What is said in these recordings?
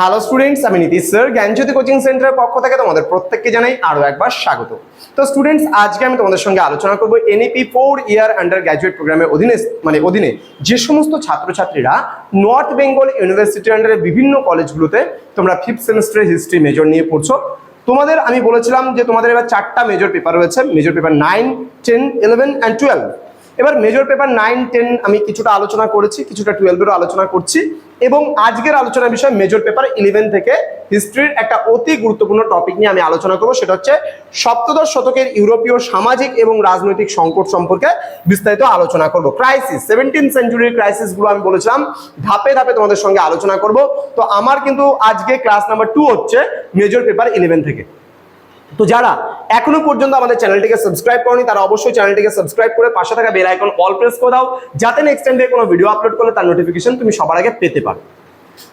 Hello students আমি Nitish sir জ্ঞানজ্যোতি coaching সেন্টারের পক্ষ থেকে তোমাদের প্রত্যেককে জানাই আরও একবার স্বাগত। তো স্টুডেন্টস আজকে আমি তোমাদের সঙ্গে আলোচনা করব NEP four year undergraduate প্রোগ্রামের অধীনে মানে অধীনে যে সমস্ত ছাত্রছাত্রীরা নর্থ বেঙ্গল ইউনিভার্সিটির আন্ডারে বিভিন্ন কলেজগুলোতে তোমরা ফিফথ সেমিস্টারে হিস্ট্রি মেজর নিয়ে পড়ছো। তোমাদের, আমি বলেছিলাম যে তোমাদের এবার চারটা মেজর পেপার রয়েছে major paper nine ten eleven and twelve এবার মেজর পেপার নাইন টেন আমি কিছুটা আলোচনা করেছি, কিছুটা টুয়েলভেরও আলোচনা করছি এবং আজকের আলোচনার বিষয় মেজর পেপার ইলেভেন থেকে হিস্ট্রির একটা অতি গুরুত্বপূর্ণ টপিক নিয়ে আমি আলোচনা করব। সেটা হচ্ছে সপ্তদশ শতকের ইউরোপীয় সামাজিক এবং রাজনৈতিক সংকট সম্পর্কে বিস্তারিত আলোচনা করব। ক্রাইসিস সেভেন্টিন সেঞ্চুরির ক্রাইসিসগুলো আমি বলেছিলাম, ধাপে ধাপে তোমাদের সঙ্গে আলোচনা করব। তো আমার কিন্তু আজকে ক্লাস নাম্বার টু হচ্ছে মেজর পেপার ইলেভেন থেকে। তো যারা এখনও পর্যন্ত আমাদের চ্যানেলটিকে সাবস্ক্রাইব করনি, তারা অবশ্যই চ্যানেলটিকে সাবস্ক্রাইব করে পাশে থাকা বেল আইকন অল প্রেস করে দাও, যাতে নেক্সট টাইম থেকে কোনো ভিডিও আপলোড করলে তার নোটিফিকেশন তুমি সবার আগে পেতে পারো।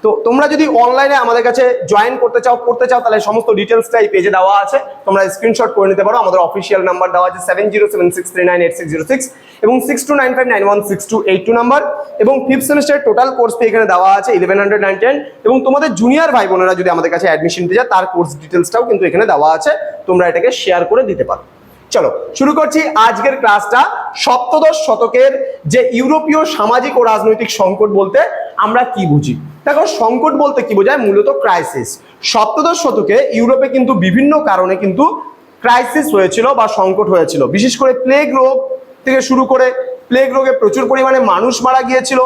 তো তোমরা যদি অনলাইনে আমাদের কাছে জয়েন করতে চাও, পড়তে চাও, তাহলে সমস্ত ডিটেলসটা এই পেজে দেওয়া আছে। তোমরা স্ক্রিনশট করে নিতে পারো। আমাদের অফিসিয়াল নাম্বার দেওয়া আছে seven zero seven six three nine eight six zero six এবং six two nine five nine one six two eight two number এবং ফিফথ সেমিস্টারের টোটাল কোর্স ফি এখানে দেওয়া আছে ইলেভেন হান্ড্রেড নাইন টেন এবং তোমাদের জুনিয়র ভাই বোনেরা যদি আমাদের কাছে অ্যাডমিশন নিতে যায় তার কোর্স ডিটেলসটাও কিন্তু এখানে দেওয়া আছে। তোমরা এটাকে শেয়ার করে দিতে পারো। চলো, শুরু করছি আজকের ক্লাসটা সপ্তদশ শতকের যে ইউরোপীয় সামাজিক ও রাজনৈতিক সংকট বলতে আমরা কি বুঝি? দেখো, সংকট বলতে কি বোঝায়? মূলত ক্রাইসিস সপ্তদশ শতকে ইউরোপে কিন্তু বিভিন্ন কারণে কিন্তু ক্রাইসিস হয়েছিল বা সংকট হয়েছিল। বিশেষ করে প্লেগ রোগ থেকে শুরু করে প্লেগ রোগে প্রচুর পরিমাণে মানুষ মারা গিয়েছিল।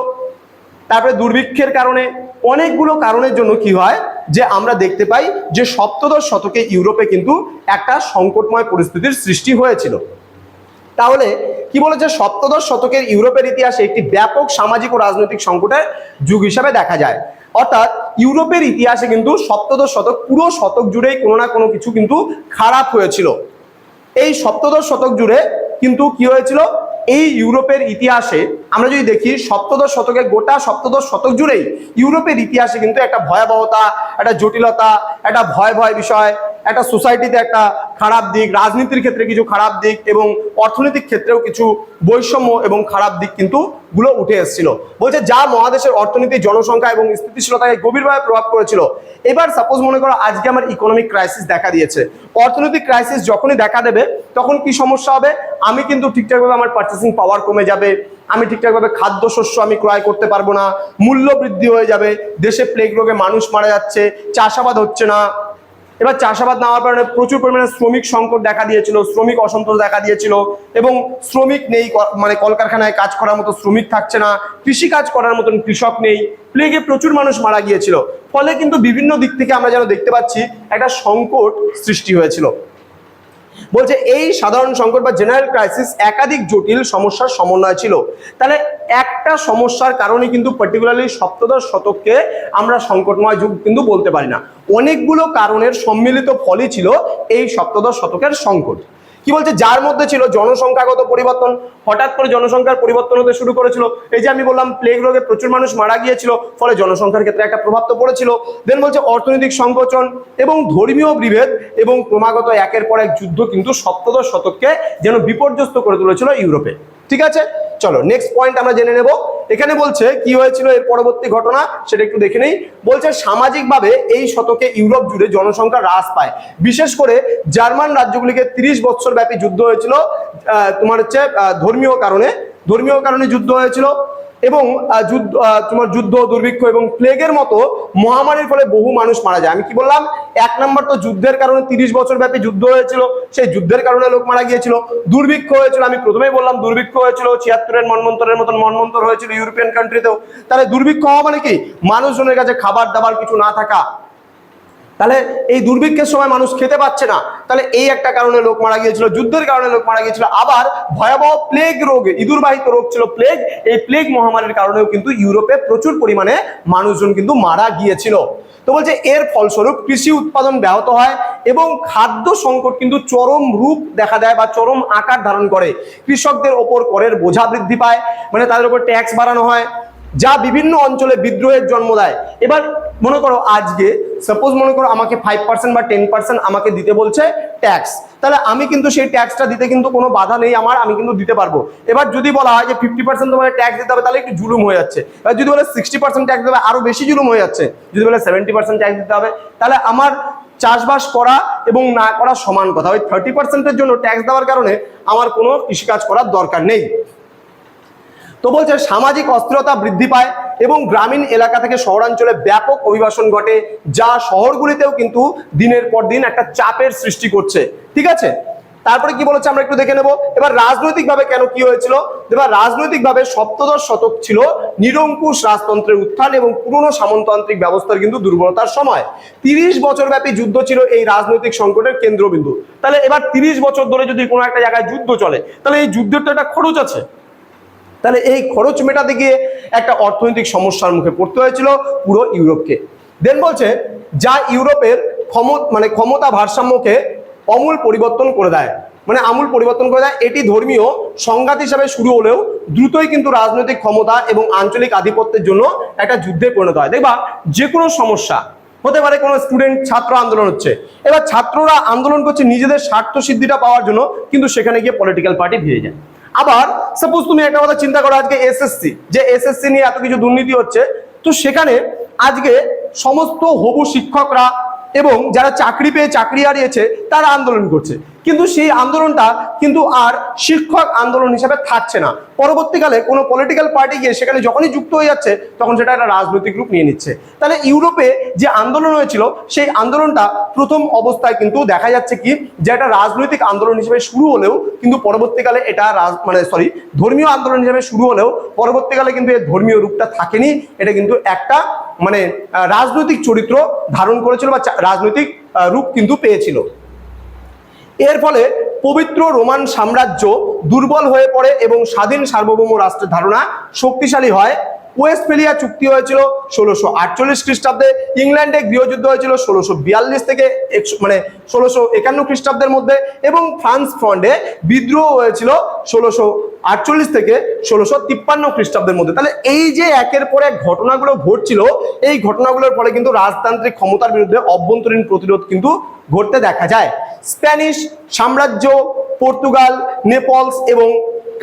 তারপরে দুর্ভিক্ষের কারণে অনেকগুলো কারণের জন্য কি হয় যে আমরা দেখতে পাই যে সপ্তদশ শতকে ইউরোপে কিন্তু একটা সংকটময় পরিস্থিতির সৃষ্টি হয়েছিল। তাহলে কি বলেছে? সপ্তদশ শতকের ইউরোপের ইতিহাসে একটি ব্যাপক সামাজিক ও রাজনৈতিক সংকটের যুগ হিসাবে দেখা যায়। অর্থাৎ ইউরোপের ইতিহাসে কিন্তু সপ্তদশ শতক পুরো শতক জুড়েই কোনো না কোনো কিছু কিন্তু খারাপ হয়েছিল। এই সপ্তদশ শতক জুড়ে কিন্তু কি হয়েছিল? এই ইউরোপের ইতিহাসে আমরা যদি দেখি, সপ্তদশ শতকে, গোটা সপ্তদশ শতক জুড়েই ইউরোপের ইতিহাসে কিন্তু একটা ভয়াবহতা, একটা জটিলতা, একটা ভয় ভয় বিষয়, একটা সোসাইটিতে একটা খারাপ দিক, রাজনীতির ক্ষেত্রে কিছু খারাপ দিক এবং অর্থনৈতিক ক্ষেত্রেও কিছু বৈষম্য এবং খারাপ দিক কিন্তু গুলো উঠে এসেছিল। বলছে যা মহাদেশের অর্থনীতি, জনসংখ্যা এবং স্থিতিশীলতাকে গভীরভাবে প্রভাব করেছিল। এবার সাপোজ মনে করো আজকে আমার ইকোনমিক ক্রাইসিস দেখা দিয়েছে। অর্থনৈতিক ক্রাইসিস যখনই দেখা দেবে তখন কি সমস্যা হবে? আমি কিন্তু ঠিকঠাকভাবে আমার পার্চেসিং পাওয়ার কমে যাবে। আমি ঠিকঠাকভাবে খাদ্যশস্য আমি ক্রয় করতে পারব না। মূল্য বৃদ্ধি হয়ে যাবে। দেশে প্লেগ রোগে মানুষ মারা যাচ্ছে। চাষাবাদ হচ্ছে না। এবার চাষাবাদ না হওয়ার কারণে প্রচুর পরিমাণে শ্রমিক সংকট দেখা দিয়েছিল, শ্রমিক অসন্তোষ দেখা দিয়েছিল এবং শ্রমিক নেই মানে কলকারখানায় কাজ করার মতো শ্রমিক থাকছে না কৃষি কাজ করার মতন কৃষক নেই প্লেগে প্রচুর মানুষ মারা গিয়েছিল। ফলে কিন্তু বিভিন্ন দিক থেকে আমরা যেন দেখতে পাচ্ছি, একটা সংকট সৃষ্টি হয়েছিল। বলছে এই সাধারণ সংকট বা জেনারেল ক্রাইসিস একাধিক জটিল সমস্যার সমন্বয় ছিল। তাহলে একটা সমস্যার কারণে কিন্তু পার্টিকুলারলি সপ্তদশ শতককে আমরা সংকটময় যুগ কিন্তু বলতে পারি না। অনেকগুলো কারণের সম্মিলিত ফলই ছিল এই সপ্তদশ শতকের সংকট। কি বলছে? যার মধ্যে ছিল জনসংখ্যাগত পরিবর্তন, হঠাৎ করে জনসংখ্যার পরিবর্তন হতে শুরু করেছিল। এই যে আমি বললাম প্লেগ রোগে প্রচুর মানুষ মারা গিয়েছিল, ফলে জনসংখ্যার ক্ষেত্রে একটা প্রভাব তো পড়েছিল। দেন বলছে অর্থনৈতিক সংকোচন এবং ধর্মীয় বিভেদ এবং ক্রমাগত একের পর এক যুদ্ধ কিন্তু সপ্তদশ শতককে যেন বিপর্যস্ত করে তুলেছিল ইউরোপে। ঠিক আছে? চলো নেক্সট পয়েন্ট আমরা জেনে নেব। এখানে বলছে কি হয়েছিল এর পরবর্তী ঘটনা সেটা একটু দেখে নেই। বলছে সামাজিকভাবে এই শতকে ইউরোপ জুড়ে জনসংখ্যা হ্রাস পায়। বিশেষ করে জার্মান রাজ্যগুলিকে তিরিশ বছর ব্যাপী যুদ্ধ হয়েছিল তোমার হচ্ছে ধর্মীয় কারণে। ধর্মীয় কারণে যুদ্ধ হয়েছিল। এবং যুদ্ধ তোমার যুদ্ধ, দুর্ভিক্ষ এবং প্লেগের মতো মহামারীর ফলে বহু মানুষ মারা যায়। আমি কি বললাম? এক নম্বর তো যুদ্ধের কারণে তিরিশ বছর ব্যাপী যুদ্ধ হয়েছিল, সেই যুদ্ধের কারণে লোক মারা গিয়েছিল। দুর্ভিক্ষ হয়েছিল, আমি প্রথমেই বললাম দুর্ভিক্ষ হয়েছিল, ছিয়াত্তরের মনমন্তরের মতন মনমন্তর হয়েছিল ইউরোপিয়ান কান্ট্রিতেও তাহলে দুর্ভিক্ষ হওয়া মানে কি? মানুষজনের কাছে খাবার দাবার কিছু না থাকা তাহলে এই দুর্ভিক্ষের সময় মানুষ খেতে পাচ্ছে না। তাহলে এই একটা কারণে লোক মারা গিয়েছিল, যুদ্ধের কারণে লোক মারা গিয়েছিল। আবার ভয়াবহ প্লেগ রোগ, ইঁদুরবাহিত রোগ ছিল প্লেগ এই প্লেগ মহামারীর কারণেও কিন্তু ইউরোপে প্রচুর পরিমাণে মানুষজন কিন্তু মারা গিয়েছিল। তো বলছে, এর ফলস্বরূপ কৃষি উৎপাদন ব্যাহত হয় এবং খাদ্য সংকট কিন্তু চরম রূপ দেখা দেয় বা চরম আকার ধারণ করে। কৃষকদের ওপর করের বোঝা বৃদ্ধি পায়। মানে তাদের উপর ট্যাক্স বাড়ানো হয়। যা বিভিন্ন অঞ্চলে বিদ্রোহের জন্ম দেয়। এবার মনে করো আজকে সাপোজ মনে করো আমাকে ফাইভ পার্সেন্ট বা টেন পার্সেন্ট আমাকে দিতে বলছে ট্যাক্স তাহলে আমি কিন্তু সেই ট্যাক্সটা দিতে কিন্তু কোনো বাধা নেই আমার, আমি কিন্তু দিতে পারব। এবার যদি বলা হয় যে ফিফটি পার্সেন্ট তোমাকে ট্যাক্স দিতে হবে, তাহলে একটু জুলুম হয়ে যাচ্ছে। এবার যদি বলে সিক্সটি পার্সেন্ট ট্যাক্স দেবে আরও বেশি জুলুম হয়ে যাচ্ছে। যদি বলে সেভেন্টি পার্সেন্ট ট্যাক্স দিতে হবে, তাহলে আমার চাষবাস করা এবং না করা সমান কথা। ওই থার্টি পার্সেন্টের জন্য ট্যাক্স দেওয়ার কারণে আমার কোনো কৃষিকাজ করার দরকার নেই। তো বলছে সামাজিক অস্থিরতা বৃদ্ধি পায় এবং গ্রামীণ এলাকা থেকে শহরাঞ্চলে ব্যাপক অভিবাসন ঘটে, যা শহরগুলিতেও কিন্তু দিনের পর দিন একটা চাপের সৃষ্টি করছে। ঠিক আছে? তারপরে কি বলেছে আমরা একটু দেখে নেব। এবার রাজনৈতিকভাবে কেন কি হয়েছিল? এবার রাজনৈতিকভাবে সপ্তদশ শতক ছিল নিরঙ্কুশ রাজতন্ত্রের উত্থান এবং পুরনো সামন্ততান্ত্রিক ব্যবস্থার কিন্তু দুর্বলতার সময়। তিরিশ বছর ব্যাপী যুদ্ধ ছিল এই রাজনৈতিক সংকটের কেন্দ্রবিন্দু। তাহলে এবার তিরিশ বছর ধরে যদি কোনো একটা জায়গায় যুদ্ধ চলে, তাহলে এই যুদ্ধের তো একটা খরচ আছে। তাহলে এই খরচ মেটাতে গিয়ে একটা অর্থনৈতিক সমস্যার মুখে পড়তে হয়েছিল পুরো ইউরোপকে। দেন বলছে, যা ইউরোপের ক্ষমতা মানে ক্ষমতা ভারসাম্যকে অমূল পরিবর্তন করে দেয়। মানে আমূল পরিবর্তন করে দেয়, এটি ধর্মীয় সংঘাত হিসাবে শুরু হলেও দ্রুতই কিন্তু রাজনৈতিক ক্ষমতা এবং আঞ্চলিক আধিপত্যের জন্য একটা যুদ্ধে পরিণত হয়। দেখবা, যে কোনো সমস্যা, হতে পারে কোনো স্টুডেন্ট ছাত্র আন্দোলন হচ্ছে, এবার ছাত্ররা আন্দোলন করছে নিজেদের স্বার্থ সিদ্ধিটা পাওয়ার জন্য কিন্তু সেখানে গিয়ে পলিটিক্যাল পার্টি ভিড়ে যায়। আবার সাপোজ তুমি একটা কথা চিন্তা করো আজকে এসএসসি যে এসএসসি নিয়ে এত কিছু দুর্নীতি হচ্ছে, তো সেখানে আজকে সমস্ত হবু শিক্ষকরা এবং যারা চাকরি পেয়ে চাকরি হারিয়েছে, তারা আন্দোলন করছে। কিন্তু সেই আন্দোলনটা কিন্তু আর শিক্ষক আন্দোলন হিসেবে থাকছে না। পরবর্তীকালে কোনো পলিটিক্যাল পার্টি গিয়ে সেখানে যখনই যুক্ত হয়ে যাচ্ছে, তখন সেটা একটা রাজনৈতিক রূপ নিয়ে নিচ্ছে। তাহলে ইউরোপে যে আন্দোলন হয়েছিল, সেই আন্দোলনটা প্রথম অবস্থায় কিন্তু দেখা যাচ্ছে কি, যে একটা রাজনৈতিক আন্দোলন হিসেবে শুরু হলেও কিন্তু পরবর্তীকালে এটা মানে সরি ধর্মীয় আন্দোলন হিসেবে শুরু হলেও পরবর্তীকালে কিন্তু এর ধর্মীয় রূপটা থাকেনি। এটা কিন্তু একটা মানে রাজনৈতিক চরিত্র ধারণ করেছিল বা রাজনৈতিক রূপ কিন্তু পেয়েছিল। এর ফলে পবিত্র রোমান সাম্রাজ্য দুর্বল হয়ে পড়ে এবং স্বাধীন সার্বভৌম রাষ্ট্রের ধারণা শক্তিশালী হয়। ওয়েস্টফেলিয়া চুক্তি হয়েছিল ষোলোশো আটচল্লিশ খ্রিস্টাব্দে, ইংল্যান্ডে গৃহযুদ্ধ হয়েছিল ষোলোশো বিয়াল্লিশ থেকে মানে ষোলোশো একান্ন খ্রিস্টাব্দের মধ্যে এবং ফ্রান্স ফ্রন্টে বিদ্রোহ হয়েছিল ষোলোশো আটচল্লিশ থেকে ষোলোশো তিপ্পান্ন খ্রিস্টাব্দের মধ্যে। তাহলে এই যে একের পর এক ঘটনাগুলো ঘটছিল, এই ঘটনাগুলোর ফলে কিন্তু রাজতান্ত্রিক ক্ষমতার বিরুদ্ধে অভ্যন্তরীণ প্রতিরোধ কিন্তু ঘটতে দেখা যায়। স্প্যানিশ সাম্রাজ্য, পর্তুগাল, নেপলস এবং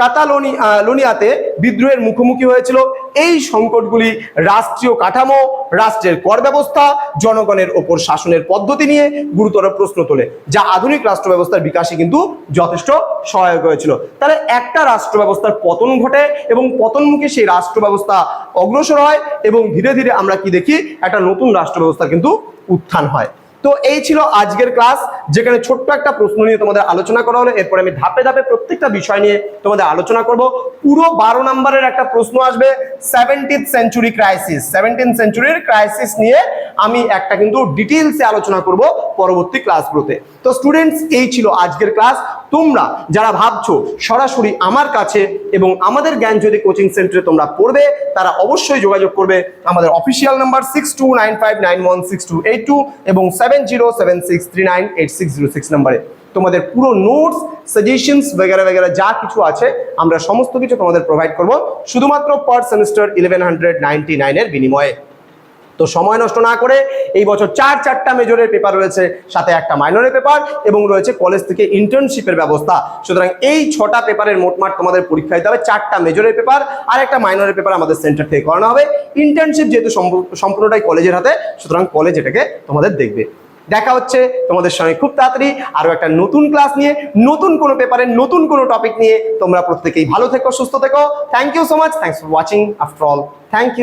কাতালোনি লোনিয়াতে বিদ্রোহের মুখোমুখি হয়েছিল। এই সংকটগুলি রাষ্ট্রীয় কাঠামো, রাষ্ট্রের কর ব্যবস্থা, জনগণের ওপর শাসনের পদ্ধতি নিয়ে গুরুতর প্রশ্ন তোলে, যা আধুনিক রাষ্ট্র ব্যবস্থার বিকাশে কিন্তু যথেষ্ট সহায়ক হয়েছিল। তাহলে একটা রাষ্ট্র ব্যবস্থার পতন ঘটে এবং পতনমুখী সেই রাষ্ট্র ব্যবস্থা অগ্রসর হয় এবং ধীরে ধীরে আমরা কি দেখি, একটা নতুন রাষ্ট্র ব্যবস্থার কিন্তু উত্থান হয়। তো এই ছিল আজকের ক্লাস। যেখানে ছোট্ট একটা প্রশ্ন নিয়ে তোমাদের আলোচনা করা হলো, এরপরে আমি ধাপে ধাপে প্রত্যেকটা বিষয় নিয়ে তোমাদের আলোচনা করব। পুরো বারো নম্বরের একটা প্রশ্ন আসবে সেভেন্টিন সেঞ্চুরি ক্রাইসিস সেভেন্টিন সেঞ্চুরির ক্রাইসিস নিয়ে আমি একটা কিন্তু ডিটেলসে আলোচনা করব পরবর্তী ক্লাসগুলোতে তো স্টুডেন্টস এই ছিল আজকের ক্লাস তোমরা যারা ভাবছ সরাসরি আমার কাছে এবং আমাদের জ্ঞান জ্ঞানজ্যোতি কোচিং সেন্টারে তোমরা পড়বে, তারা অবশ্যই যোগাযোগ করবে আমাদের official number six two nine five nine one six two eight two এবং seven zero seven six three nine eight six six নাম্বারে। তোমাদের পুরো নোটস সাজেশনস বেগারা বেগারা যা কিছু আছে, আমরা সমস্ত কিছু তোমাদের প্রোভাইড করব শুধুমাত্র per semester eleven hundred ninety নাইনের বিনিময়ে। তো সময় নষ্ট না করে এই বছর চার চারটা মেজরের পেপার রয়েছে, সাথে একটা মাইনরের পেপার এবং রয়েছে কলেজ থেকে ইন্টার্নশিপের ব্যবস্থা। সুতরাং এই ছটা পেপারের মোটমাট তোমাদের পরীক্ষা দিতে হবে, চারটা মেজরের পেপার আর একটা মাইনরের পেপার আমাদের সেন্টার থেকে করানো হবে। ইন্টার্নশিপ যেহেতু সম্পূর্ণ- সম্পূর্ণটাই কলেজের হাতে, সুতরাং কলেজ এটাকে তোমাদের দেখবে। দেখা হচ্ছে। তোমাদের সঙ্গে খুব তাড়াতাড়ি আরও একটা নতুন ক্লাস নিয়ে, নতুন কোনো পেপারের নতুন কোনো টপিক নিয়ে। তোমরা প্রত্যেকেই ভালো থেকো, সুস্থ থেকো। Thank you so much thanks for watching after all thank you